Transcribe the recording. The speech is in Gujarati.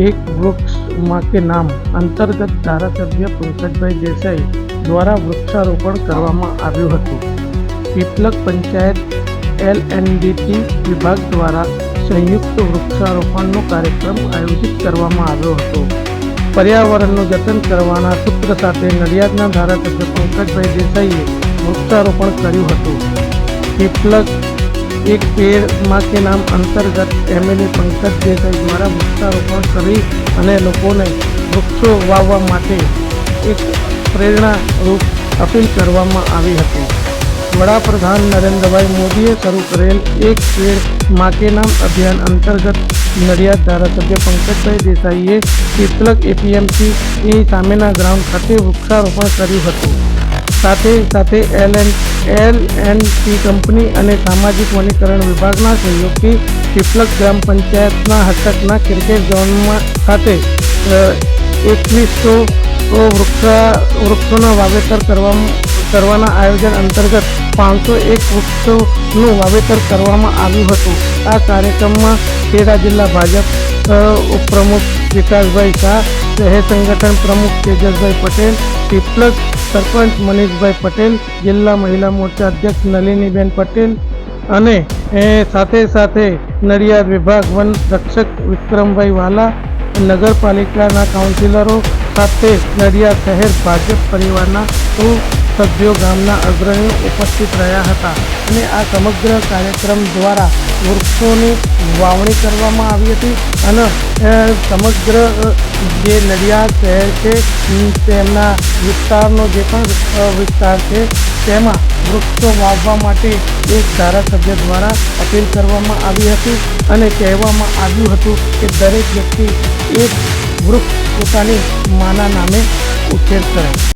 એક વૃક્ષમાં કે નામ અંતર્ગત ધારાસભ્ય પંકજભાઈ દેસાઈ દ્વારા વૃક્ષારોપણ કરવામાં આવ્યું હતું. પીપલક પંચાયત એલએનડીટી વિભાગ દ્વારા સંયુક્ત વૃક્ષારોપણનો કાર્યક્રમ આયોજિત કરવામાં આવ્યો હતો. પર્યાવરણનું જતન કરવાના સૂત્ર સાથે નડિયાદના ધારાસભ્ય પંકજભાઈ દેસાઈએ વૃક્ષારોપણ કર્યું હતું. પીપલક એક પેડમાં કે નામ અંતર્ગત એમએલએ પંકજ દેસાઈ દ્વારા વૃક્ષારોપણ કરી અને લોકોને વૃક્ષો વાવવા માટે એક પ્રેરણારૂપ અપીલ કરવામાં આવી હતી. વડાપ્રધાન નરેન્દ્રભાઈ મોદીએ શરૂ કરેલ એક પેડમાં નામ અભિયાન અંતર્ગત નડિયાદ ધારાસભ્ય પંકજભાઈ દેસાઈએ કેટલક એપીએમસીની સામેના ગ્રાઉન્ડ ખાતે વૃક્ષારોપણ કર્યું હતું. સાથે સાથે L N L and T company અને સામાજિક વનીકરણ વિભાગના સહયોગથી પીપલક ગ્રામ પંચાયતના હસ્તકના ક્રિકેટ ગ્રાઉન્ડમાં ખાતે એકવીસો વૃક્ષા, વૃક્ષોના વાવેતર કરવા, કરવાના આયોજન અંતર્ગત પાંચસો એક વૃક્ષોનું વાવેતર કરવામાં આવ્યું હતું. આ કાર્યક્રમમાં ખેડા જિલ્લા ભાજપ ઉપપ્રમુખ વિકાસભાઈ શાહ, શહેર સંગઠન પ્રમુખ તેજસભાઈ પટેલ, પીપલક સરપંચ મનીષભાઈ પટેલ, જિલ્લા મહિલા મોરચા અધ્યક્ષ નલિનીબેન પટેલ અને એ સાથે સાથે નડિયાદ વિભાગ વન રક્ષક વિક્રમભાઈ વાલા, નગરપાલિકાના કાઉન્સિલરો સાથે નડિયાદ શહેર ભાજપ પરિવારના સૌ સભ્યો ગામના અગ્રણીઓ ઉપસ્થિત રહ્યા હતા અને આ સમગ્ર કાર્યક્રમ દ્વારા વૃક્ષોની વાવણી કરવામાં આવી હતી અને સમગ્ર જે નડિયાદ શહેર છે તેમના વિસ્તારનો જે પણ વિસ્તાર છે, તેમાં વૃક્ષો વાવવા માટે એક ધારાસભ્ય દ્વારા અપીલ કરવામાં આવી હતી અને કહેવામાં આવ્યું હતું કે દરેક વ્યક્તિ એક વૃક્ષ પોતાની માના નામે ઉછેર કરે.